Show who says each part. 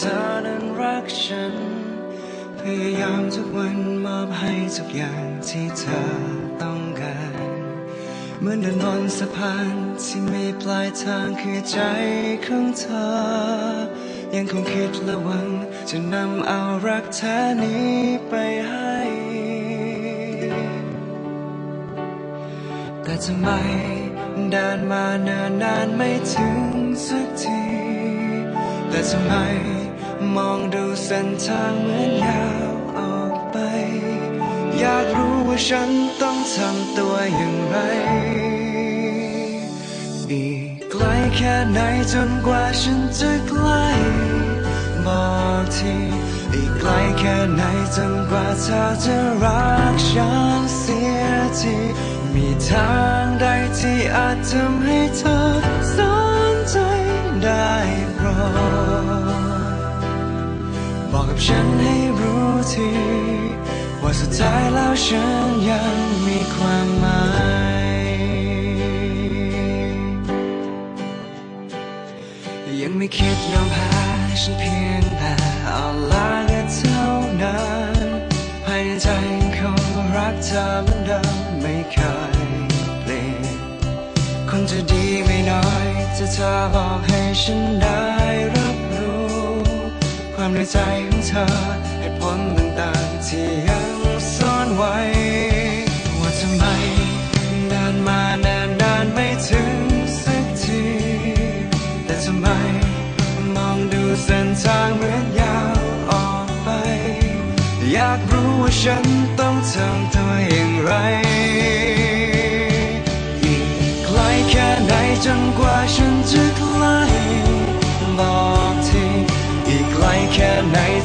Speaker 1: เธอนั้นรักฉัน พยายามทุกวันมอบให้ทุกอย่างที่เธอต้องการเหมือนเดินบนสะพานที่มีปลายทางคือใจของเธอ ยังคงคิดและหวังจะนำเอารักแท้นี้ไปให้ แต่ทำไมเดินมาเนิ่นนานไม่ถึงสักที แต่ทำไม มองดูเส้นทางเหมือนยาวออกไป อยากรู้ว่าฉันต้องทำตัวอย่างไร อีกไกลแค่ไหนจนกว่าฉันจะใกล้บอกทีอีกไกลแค่ไหนจนกว่าเธอจะรักฉันเสียทีมีทางใดที่อาจทำให้เธอสนใจได้ ฉันให้รู้ทีว่าสุดท้ายแล้วฉันยังมีความหมายยังไม่คิดยอมแพ้ฉันเพียงแต่เอาลาก็เท่านั้นภายในใจยังคงรักเธอเหมือนเดิมไม่เคยเปลี่ยนคงจะดีไม่น้อยถ้าเธอบอกให้ฉันได้รับรู้ มในใจของเธอเหตุผลต่างๆที่ยังซ่อนไว้ ว่าทำไมเดินมาแนานนานไม่ถึงสักที แต่ทำไมมองดูเส้นทางเหมือนยาวออกไป อยากรู้ว่าฉันต้องทำตัวอย่างไร